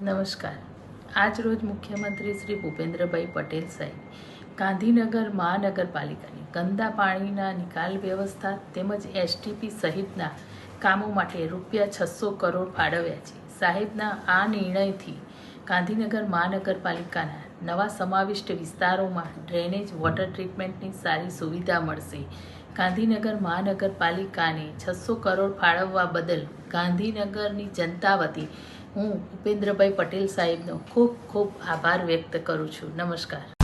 નમસ્કાર. આજ રોજ મુખ્યમંત્રી શ્રી ભૂપેન્દ્રભાઈ પટેલ સાહેબ ગાંધીનગર મહાનગરપાલિકાની ગંદા પાણીના નિકાલ વ્યવસ્થા તેમજ એસટીપી સહિતના કામો માટે રૂપિયા છસો કરોડ ફાળવ્યા છે. સાહેબના આ નિર્ણયથી ગાંધીનગર મહાનગરપાલિકાના નવા સમાવિષ્ટ વિસ્તારોમાં ડ્રેનેજ વોટર ટ્રીટમેન્ટની સારી સુવિધા મળશે. ગાંધીનગર મહાનગરપાલિકાને છસો કરોડ ફાળવવા બદલ ગાંધીનગરની જનતા વતી હું ભૂપેન્દ્રભાઈ પટેલ સાહેબનો ખૂબ ખૂબ આભાર વ્યક્ત કરું છું. નમસ્કાર.